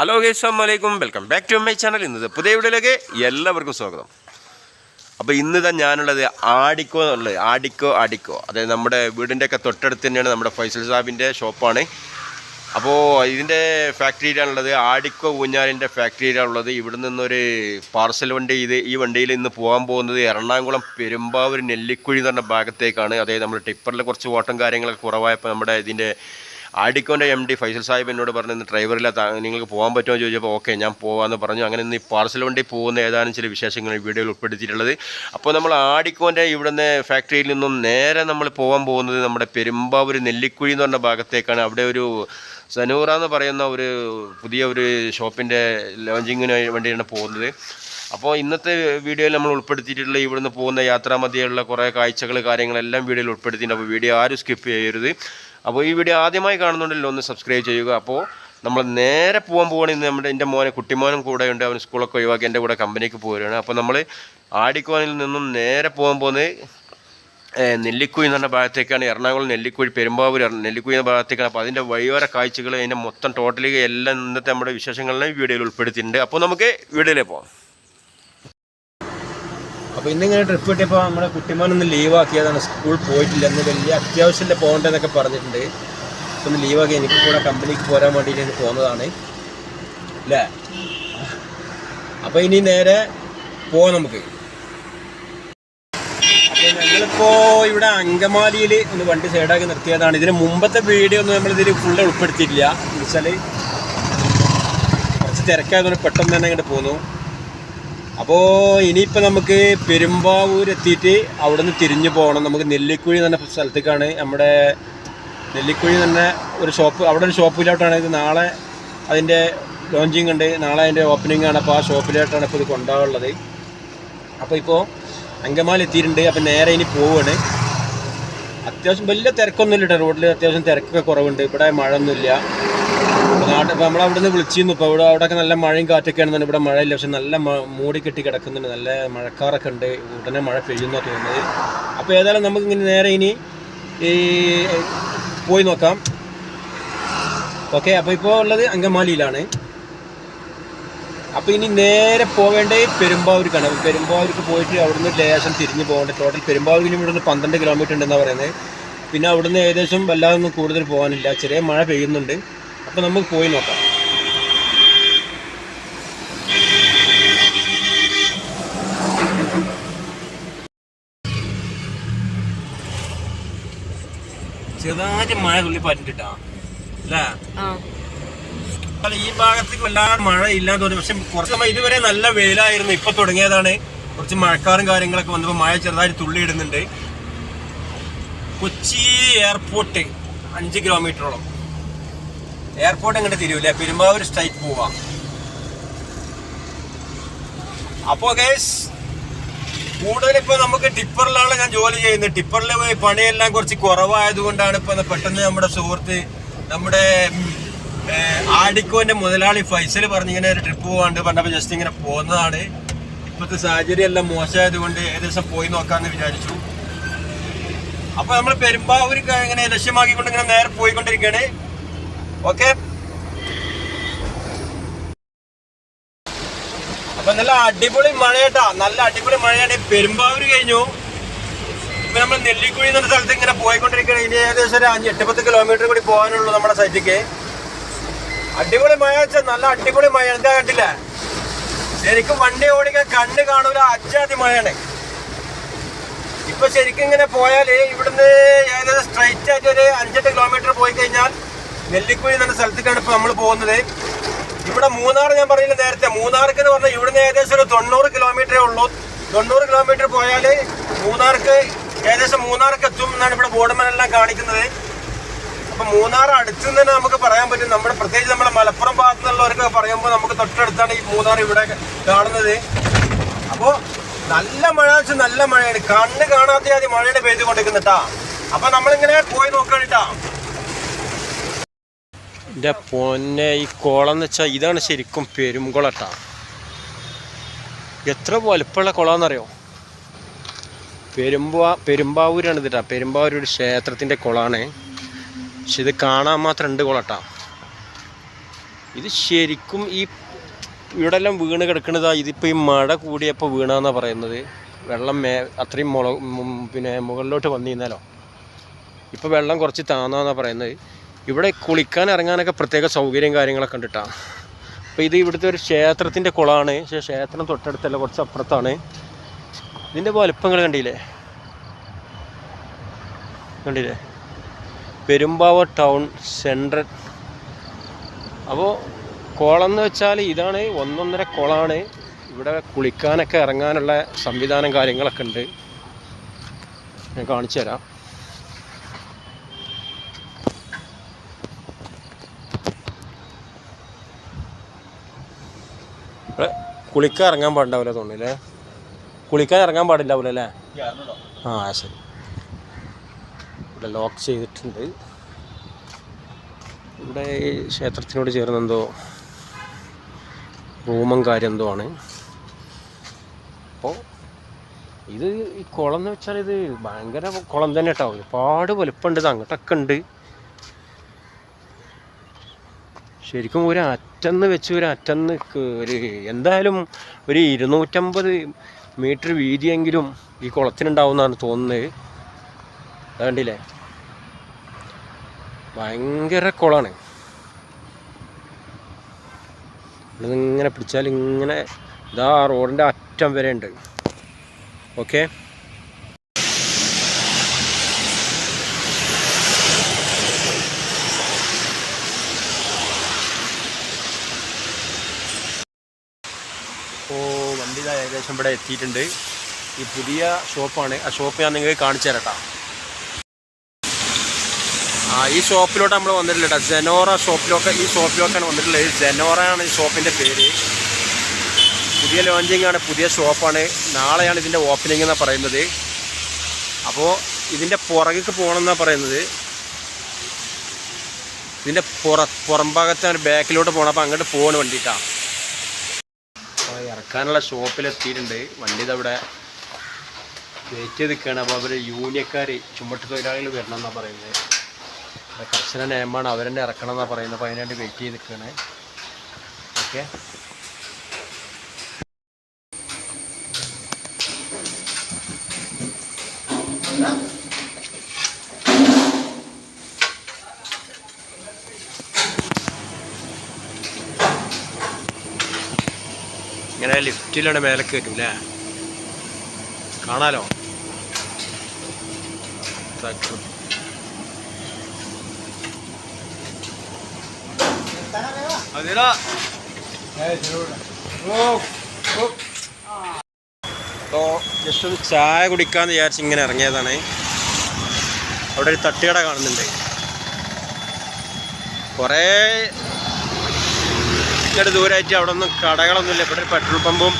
Hello guys അസ്സാമലൈക്കും welcome back to my channel ഇന്നത് പുതിയ വീഡിയോയിലേക്ക് എല്ലാവർക്കും സ്വാഗതം. അപ്പോൾ ഇന്ന് തന്നെ ഞാനുള്ളത് ആടിക്കോ എന്നുള്ളത് ആടിക്കോ ആടിക്കോ. അതായത് നമ്മുടെ വീടിന്റെ ഒക്കെ തൊട്ടടുത്ത് തന്നെയാണ് നമ്മുടെ ഫൈസൽ സാബിന്റെ ഷോപ്പാണ്. അപ്പോൾ ഇതിന്റെ ഫാക്ടറിയിലാണുള്ളത്. ആടിക്കോ ഊഞ്ഞാലിന്റെ ഫാക്ടറിയിലാണുള്ളത്. ഇവിടെ നിന്നൊരു പാർസൽ വണ്ടി ഇത് ഈ വണ്ടിയിൽ ഇന്ന് പോകാൻ പോകുന്നത് എറണാകുളം പെരുമ്പാവൂർ നെല്ലിക്കുഴി എന്ന് പറഞ്ഞ ഭാഗത്തേക്കാണ്. അതായത് നമ്മുടെ ടിപ്പറിൽ കുറച്ച് ഓട്ടം കാര്യങ്ങളൊക്കെ കുറവായപ്പോൾ നമ്മുടെ ഇതിന്റെ ആഡിക്കോന്റെ എം ഡി ഫൈസൽ സാഹിബ് എന്നോട് പറഞ്ഞു ഇന്ന് ഡ്രൈവറില്ല നിങ്ങൾക്ക് പോകാൻ പറ്റുമോ? ചോദിച്ചപ്പോൾ ഓക്കെ ഞാൻ പോകാമെന്ന് പറഞ്ഞു. അങ്ങനെ ഇന്ന് ഈ പാർസൽ വണ്ടി പോകുന്ന ഏതാനും ചില വിശേഷങ്ങൾ ഈ വീഡിയോയിൽ ഉൾപ്പെടുത്തിയിട്ടുള്ളത്. അപ്പോൾ നമ്മൾ ആഡിക്കോന്റെ ഇവിടുന്ന് ഫാക്ടറിയിൽ നിന്നും നേരെ നമ്മൾ പോകാൻ പോകുന്നത് നമ്മുടെ പെരുമ്പാവൂർ നെല്ലിക്കുഴി എന്ന് പറഞ്ഞ ഭാഗത്തേക്കാണ്. അവിടെ ഒരു സനൂറ എന്ന് പറയുന്ന ഒരു പുതിയ ഒരു ഷോപ്പിന്റെ ലോഞ്ചിങ്ങിന് വേണ്ടിയാണ് പോകുന്നത്. അപ്പോൾ ഇന്നത്തെ വീഡിയോയിൽ നമ്മൾ ഉൾപ്പെടുത്തിയിട്ടുള്ള ഇവിടുന്ന് പോകുന്ന യാത്രാമധ്യയുള്ള കുറേ കാഴ്ചകൾ കാര്യങ്ങളെല്ലാം വീഡിയോയിൽ ഉൾപ്പെടുത്തിയിട്ടുണ്ട്. അപ്പോൾ വീഡിയോ ആരും സ്കിപ്പ് ചെയ്യരുത്. അപ്പോൾ ഈ വീഡിയോ ആദ്യമായി കാണുന്നുണ്ടല്ലോ ഒന്ന് സബ്സ്ക്രൈബ് ചെയ്യുക. അപ്പോൾ നമ്മൾ നേരെ പോകാൻ ഇന്ന് നമ്മുടെ എന്റെ മോനെ കുട്ടിമോനും കൂടെ ഉണ്ട്. അവൻ സ്കൂളൊക്കെ ഒഴിവാക്കി എന്റെ കൂടെ കമ്പനിക്ക് പോവുകയാണ് അപ്പോൾ നമ്മൾ ആടിക്കോനിൽ നിന്നും നേരെ പോകാൻ പോകുന്നത് നെല്ലിക്കുഴി എന്ന് പറഞ്ഞ ഭാഗത്തേക്കാണ്. എറണാകുളം നെല്ലിക്കുഴി പെരുമ്പാവൂർ നെല്ലിക്കുഴി എന്ന ഭാഗത്തേക്കാണ്. അപ്പോൾ അതിന്റെ വഴിയോര കാഴ്ചകൾ അതിന്റെ മൊത്തം ടോട്ടലി എല്ലാം ഇന്നത്തെ നമ്മുടെ വിശേഷങ്ങളെല്ലാം ഈ വീഡിയോയിൽ ഉൾപ്പെടുത്തിയിട്ടുണ്ട്. അപ്പോൾ നമുക്ക് വീഡിയോയിലേ പോകാം അപ്പോൾ ഇന്നിങ്ങനെ ട്രിപ്പ് കിട്ടിയപ്പോൾ നമ്മുടെ കുട്ടിമാനൊന്ന് ലീവാക്കിയതാണ് സ്കൂൾ പോയിട്ടില്ല. എന്ന് വലിയ അത്യാവശ്യമില്ല പോകേണ്ടതെന്നൊക്കെ പറഞ്ഞിട്ടുണ്ട്. ഒന്ന് ലീവാക്കി എനിക്ക് കൂടെ കമ്പനിക്ക് പോരാൻ വേണ്ടിയിട്ട് എനിക്ക് പോകുന്നതാണ് അല്ലേ അപ്പോൾ ഇനി നേരെ പോവാം നമുക്ക്. അപ്പോൾ ഞങ്ങളിപ്പോൾ ഇവിടെ അങ്കമാലിയിൽ ഒന്ന് വണ്ടി സൈഡാക്കി നിർത്തിയതാണ്. ഇതിന് മുമ്പത്തെ വീഡിയോ ഒന്നും നമ്മളിതിൽ ഫുള്ള് ഉൾപ്പെടുത്തിയിട്ടില്ല. എന്ന് വെച്ചാൽ കുറച്ച് തിരക്കായതുകൊണ്ട് പെട്ടെന്ന് തന്നെ ഇങ്ങോട്ട് പോന്നു. അപ്പോൾ ഇനിയിപ്പോൾ നമുക്ക് പെരുമ്പാവൂർ എത്തിയിട്ട് അവിടെ നിന്ന് തിരിഞ്ഞു പോകണം. നമുക്ക് നെല്ലിക്കുഴി എന്ന സ്ഥലത്തേക്കാണ് നമ്മുടെ നെല്ലിക്കുഴി തന്നെ ഒരു ഷോപ്പ്. അവിടെ ഒരു ഷോപ്പിലോട്ടാണ് ഇത് നാളെ അതിന്റെ ലോഞ്ചിങ് ഉണ്ട്. നാളെ അതിന്റെ ഓപ്പണിംഗ് ആണ്. അപ്പോൾ ആ ഷോപ്പിലോട്ടാണ് ഇപ്പോൾ ഇത് കൊണ്ടാവുള്ളത് അപ്പോൾ ഇപ്പോൾ അങ്കമാലി എത്തിയിട്ടുണ്ട്. അപ്പോൾ നേരെ ഇനി പോവുകയാണ് അത്യാവശ്യം വലിയ തിരക്കൊന്നുമില്ല റോഡിൽ അത്യാവശ്യം തിരക്കൊക്കെ കുറവുണ്ട്. ഇവിടെ മഴയൊന്നുമില്ല. അപ്പോൾ നാട്ടിൽ അവിടെ നിന്ന് വിളിച്ചിരുന്നു. ഇപ്പോൾ ഇവിടെ അവിടെയൊക്കെ നല്ല മഴയും കാറ്റൊക്കെയാണ് ഇവിടെ മഴയില്ല. പക്ഷെ നല്ല മൂടി കെട്ടി കിടക്കുന്നുണ്ട്. നല്ല മഴക്കാറൊക്കെ ഉണ്ട് ഉടനെ മഴ പെയ്യുന്ന തോന്നുന്നത്. അപ്പോൾ ഏതായാലും നമുക്ക് ഇങ്ങനെ നേരെ ഇനി ഈ പോയി നോക്കാം. ഓക്കെ അപ്പോൾ ഇപ്പോൾ ഉള്ളത് അങ്കമാലിയിലാണ്. അപ്പോൾ ഇനി നേരെ പോവേണ്ടത് പെരുമ്പാവൂർക്കാണ്. പെരുമ്പാവൂർക്ക് പോയിട്ട് അവിടുന്ന് ലേശം തിരിഞ്ഞു പോകേണ്ടത് ടോട്ടൽ പെരുമ്പാവൂർ പെരുമ്പാവൂരിന് ഇവിടുന്ന് പന്ത്രണ്ട് കിലോമീറ്റർ ഉണ്ടെന്നാണ് പറയുന്നത്. പിന്നെ അവിടുന്ന് ഏകദേശം വല്ലാതൊന്നും കൂടുതൽ പോകാനില്ല. ചെറിയ മഴ പെയ്യുന്നുണ്ട്. അപ്പോൾ നമുക്ക് പോയി നോക്കാം. ചെറുതായിട്ട് മഴ തുള്ളി പറ്റിട്ടാ അല്ലേ? ഈ ഭാഗത്തേക്ക് വല്ലാതെ മഴ ഇല്ലാന്ന് തോന്നി. പക്ഷെ കുറച്ച് സമയം ഇതുവരെ നല്ല വെയിലായിരുന്നു. ഇപ്പൊ തുടങ്ങിയതാണ്. കുറച്ച് മഴക്കാറും കാര്യങ്ങളൊക്കെ വന്നപ്പോൾ മഴ ചെറുതായിട്ട് തുള്ളി ഇടുന്നുണ്ട് കൊച്ചി എയർപോർട്ട് അഞ്ച് കിലോമീറ്ററോളം. എയർപോർട്ട് എങ്ങോട്ട് തിരിയൂല പെരുമ്പാവൂർ സ്ട്രൈറ്റ് പോവാം. അപ്പോ ഗേസ് കൂടുതലിപ്പോ നമുക്ക് ടിപ്പറിലാണ് ഞാൻ ജോലി ചെയ്യുന്നത്. ടിപ്പറിൽ പണിയെല്ലാം കുറച്ച് കുറവായതുകൊണ്ടാണ് ഇപ്പൊ പെട്ടെന്ന് നമ്മുടെ സുഹൃത്ത് നമ്മുടെ ആടിക്കോന്റെ മുതലാളി ഫൈസൽ പറഞ്ഞിങ്ങനെ ഒരു ട്രിപ്പ് പോകാണ്ട് പറഞ്ഞപ്പോൾ ജസ്റ്റ് ഇങ്ങനെ പോകുന്നതാണ് ഇപ്പോഴത്തെ സാഹചര്യം എല്ലാം മോശമായത് കൊണ്ട് ഏകദേശം പോയി നോക്കാന്ന് വിചാരിച്ചു. അപ്പൊ നമ്മൾ പെരുമ്പാവൂർക്ക് ഇങ്ങനെ ലക്ഷ്യമാക്കിക്കൊണ്ട് ഇങ്ങനെ നേരെ പോയിക്കൊണ്ടിരിക്കുകയാണ് ഓക്കെ? അപ്പൊ നല്ല അടിപൊളി മഴയട്ടാ. നല്ല അടിപൊളി മഴയാണ്. പെരുമ്പാവൂർ കഴിഞ്ഞു. ഇപ്പൊ നമ്മൾ നെല്ലിക്കുഴി എന്ന സ്ഥലത്ത് ഇങ്ങനെ പോയിക്കൊണ്ടിരിക്കുകയാണ്. ഇനി ഏകദേശം ഒരു അഞ്ച് എട്ട് പത്ത് കിലോമീറ്റർ കൂടി പോകാനുള്ളൂ നമ്മുടെ സൈറ്റിക്ക് അടിപൊളി മഴ വെച്ചാൽ നല്ല അടിപൊളി മഴ. എന്താ കണ്ടില്ല? ശരിക്കും വണ്ടി ഓടിക്കാൻ കണ്ണ് കാണൂല. അജാതി മഴയാണ്. ഇപ്പൊ ശരിക്കും ഇങ്ങനെ പോയാൽ ഇവിടുന്ന് ഏകദേശം സ്ട്രൈറ്റ് ആയിട്ട് ഒരു അഞ്ചെട്ട് കിലോമീറ്റർ പോയി കഴിഞ്ഞാൽ നെല്ലിക്കുഴി എന്ന സ്ഥലത്തേക്കാണ് ഇപ്പൊ നമ്മൾ പോകുന്നത്. ഇവിടെ മൂന്നാർ ഞാൻ പറഞ്ഞില്ല നേരത്തെ മൂന്നാർക്ക് എന്ന് പറഞ്ഞാൽ ഇവിടുന്ന് ഏകദേശം ഒരു തൊണ്ണൂറ് കിലോമീറ്ററേ ഉള്ളൂ. തൊണ്ണൂറ് കിലോമീറ്റർ പോയാൽ മൂന്നാർക്ക് ഏകദേശം മൂന്നാർക്ക് എത്തും എന്നാണ് ഇവിടെ ബോർഡുമെല്ലാം കാണിക്കുന്നത്. അപ്പൊ മൂന്നാർ അടുത്ത് നിന്ന് തന്നെ നമുക്ക് പറയാൻ പറ്റും. നമ്മുടെ പ്രത്യേകിച്ച് നമ്മുടെ മലപ്പുറം ഭാഗത്തു നിന്നുള്ളവർക്ക് പറയുമ്പോൾ നമുക്ക് തൊട്ടടുത്താണ് ഈ മൂന്നാർ ഇവിടെ കാണുന്നത്. അപ്പോ നല്ല മഴ വെച്ചാൽ നല്ല മഴയാണ്. കണ്ണ് കാണാത്ത ആദ്യം മഴയുടെ പെയ്തുകൊണ്ടിരിക്കുന്നുട്ടാ അപ്പൊ നമ്മളിങ്ങനെ പോയി നോക്കണിട്ടാ എന്റെ പൊന്നെ ഈ കുളം എന്ന് വെച്ചാൽ ഇതാണ് ശരിക്കും പെരുംകുളട്ടാ. എത്ര വലുപ്പമുള്ള കുളമെന്നറിയോ പെരുമ്പാ പെരുമ്പാവൂരാണ് ഇതിട്ടാ. പെരുമ്പാവൂർ ഒരു ക്ഷേത്രത്തിന്റെ കുളമാണ് പക്ഷെ ഇത് കാണാൻ മാത്രം ഉണ്ട് കുളട്ടാ. ഇത് ശരിക്കും ഈ ഇവിടെ എല്ലാം വീണ് കിടക്കുന്നതാ ഇതിപ്പോൾ ഈ മഴ കൂടിയപ്പോൾ വീണാന്നാണ് പറയുന്നത്. വെള്ളം മേ അത്രയും മുള പിന്നെ മുകളിലോട്ട് വന്നിരുന്നാലോ ഇപ്പോൾ വെള്ളം കുറച്ച് താന്നാന്നാണ് പറയുന്നത്. ഇവിടെ കുളിക്കാൻ ഇറങ്ങാനൊക്കെ പ്രത്യേക സൗകര്യം കാര്യങ്ങളൊക്കെ കണ്ടിട്ടാണ് അപ്പോൾ ഇത് ഇവിടുത്തെ ഒരു ക്ഷേത്രത്തിന്റെ കുളമാണ് പക്ഷേ ക്ഷേത്രം തൊട്ടടുത്തല്ല കുറച്ച് അപ്പുറത്താണ്. ഇതിന്റെ വലുപ്പങ്ങൾ കണ്ടില്ലേ? കണ്ടില്ലേ? Perumbavoor town central. അപ്പോൾ കുളം എന്ന് വെച്ചാൽ ഇതാണ് ഒന്നൊന്നര കുളമാണ് ഇവിടെ കുളിക്കാനൊക്കെ ഇറങ്ങാനുള്ള സംവിധാനം കാര്യങ്ങളൊക്കെ ഉണ്ട്. ഞാൻ കാണിച്ചു തരാം കുളിക്കാൻ ഇറങ്ങാൻ പാടുണ്ടാവില്ല തോന്നില്ലേ കുളിക്കാൻ ഇറങ്ങാൻ പാടില്ലാവില്ല അല്ലേ? ആ ശരി. ഇവിടെ ലോക്ക് ചെയ്തിട്ടുണ്ട്. ഇവിടെ ഈ ക്ഷേത്രത്തിനോട് ചേർന്ന് എന്തോ റൂമും കാര്യം എന്തോ ആണ്. അപ്പോൾ ഇത് ഈ കുളം എന്ന് വെച്ചാൽ ഇത് ഭയങ്കര കുളം തന്നെ കേട്ടോ. ഒരുപാട് വലുപ്പമുണ്ട്. അങ്ങോട്ടൊക്കെ ഉണ്ട്. ശരിക്കും ഒരു അറ്റന്ന് വെച്ച് ഒരു അറ്റന്ന് ഒരു എന്തായാലും ഒരു ഇരുന്നൂറ്റമ്പത് മീറ്റർ വീതിയെങ്കിലും ഈ കുളത്തിനുണ്ടാവുമെന്നാണ് തോന്നുന്നത്. കണ്ടില്ലേ? ഭയങ്കര കുളമാണ് ഇങ്ങനെ പിടിച്ചാൽ ഇങ്ങനെ ഇതാ റോഡിന്റെ അറ്റം വരെ ഉണ്ട് ഓക്കെ അപ്പോൾ വണ്ടി ഇതാ ഏകദേശം ഇവിടെ എത്തിയിട്ടുണ്ട്. ഈ പുതിയ ഷോപ്പാണ്. ആ ഷോപ്പ് ഞാൻ നിങ്ങൾക്ക് കാണിച്ചു തരട്ടോ. ആ ഈ ഷോപ്പിലോട്ട് നമ്മൾ വന്നിട്ടില്ല കേട്ടോ ജനോറ ഷോപ്പിലൊക്കെ ഈ ഷോപ്പിലൊക്കെയാണ് വന്നിട്ടുള്ളത്. ജനോറയാണ് ഈ ഷോപ്പിന്റെ പേര്. പുതിയ ലോഞ്ചിങ് ആണ് പുതിയ ഷോപ്പാണ്. നാളെയാണ് ഇതിന്റെ ഓപ്പണിംഗ് എന്നാണ് പറയുന്നത്. അപ്പോൾ ഇതിന്റെ പുറകേക്ക് പോകണമെന്നാണ് പറയുന്നത്. ഇതിന്റെ പുറ പുറം ഭാഗത്താണ് ബാക്കിലോട്ട് പോകണം അപ്പോൾ അങ്ങോട്ട് പോകണം അപ്പോൾ ഇറക്കാനുള്ള ഷോപ്പിലെത്തിയിട്ടുണ്ട് വണ്ടി ഇതവിടെ വെയിറ്റ് ചെയ്ത് നിൽക്കുകയാണ് അപ്പോൾ അവർ യൂണിയക്കാർ ചുമട്ട് തൊഴിലാളികൾ വരണം എന്നാണ് പറയുന്നത്. കർശന നിയമമാണ്. അവരെന്നെ ഇറക്കണം എന്നാണ് പറയുന്നത്. അപ്പോൾ അതിനായിട്ട് വെയിറ്റ് ചെയ്ത് നിൽക്കുകയാണ് ഓക്കെ ഇങ്ങനെ ലിഫ്റ്റിലാണ് മേലെ കയറ്റും അല്ലേ കാണാലോ അപ്പോ അപ്പോൾ ജസ്റ്റ് ഒന്ന് ചായ കുടിക്കാന്ന് വിചാരിച്ച് ഇങ്ങനെ ഇറങ്ങിയതാണ്. അവിടെ ഒരു തട്ടുകട കാണുന്നുണ്ട്. കുറേ ഇങ്ങോട്ട് ദൂരമായിട്ട് അവിടെ ഒന്നും കടകളൊന്നുമില്ല. ഇവിടെ പെട്രോൾ പമ്പും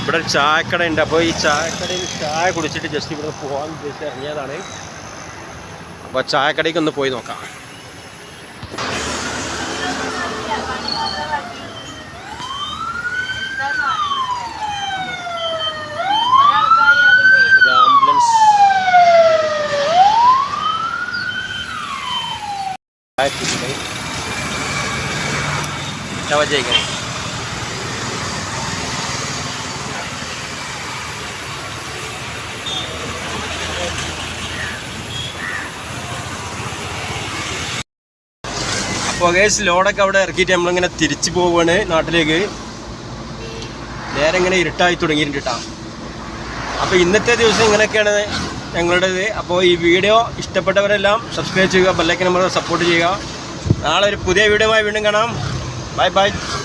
ഇവിടെ ഒരു ചായക്കട ഉണ്ട് അപ്പോൾ ഈ ചായക്കടയിൽ ചായ കുടിച്ചിട്ട് ജസ്റ്റ് ഇവിടെ പോകാൻ ഉദ്ദേശിച്ച് ഇറങ്ങിയതാണ്. അപ്പോൾ ചായക്കടയ്ക്ക് ഒന്ന് പോയി നോക്കാം. ആംബുലൻസ്. വജയിക്കണേ അപ്പോൾ കേസ് ലോഡൊക്കെ അവിടെ ഇറക്കിയിട്ട് നമ്മളിങ്ങനെ തിരിച്ചു പോവുകയാണ് നാട്ടിലേക്ക്. നേരെ ഇങ്ങനെ ഇരുട്ടായി തുടങ്ങിയിട്ടുണ്ട് കേട്ടോ അപ്പോൾ ഇന്നത്തെ ദിവസം ഇങ്ങനെയൊക്കെയാണ് ഞങ്ങളുടേത്. അപ്പോൾ ഈ വീഡിയോ ഇഷ്ടപ്പെട്ടവരെല്ലാം സബ്സ്ക്രൈബ് ചെയ്യുക ബെല്ലൈക്കൻ നമ്പർ സപ്പോർട്ട് ചെയ്യുക. നാളെ ഒരു പുതിയ വീഡിയോയുമായി വീണ്ടും കാണാം. Bye bye.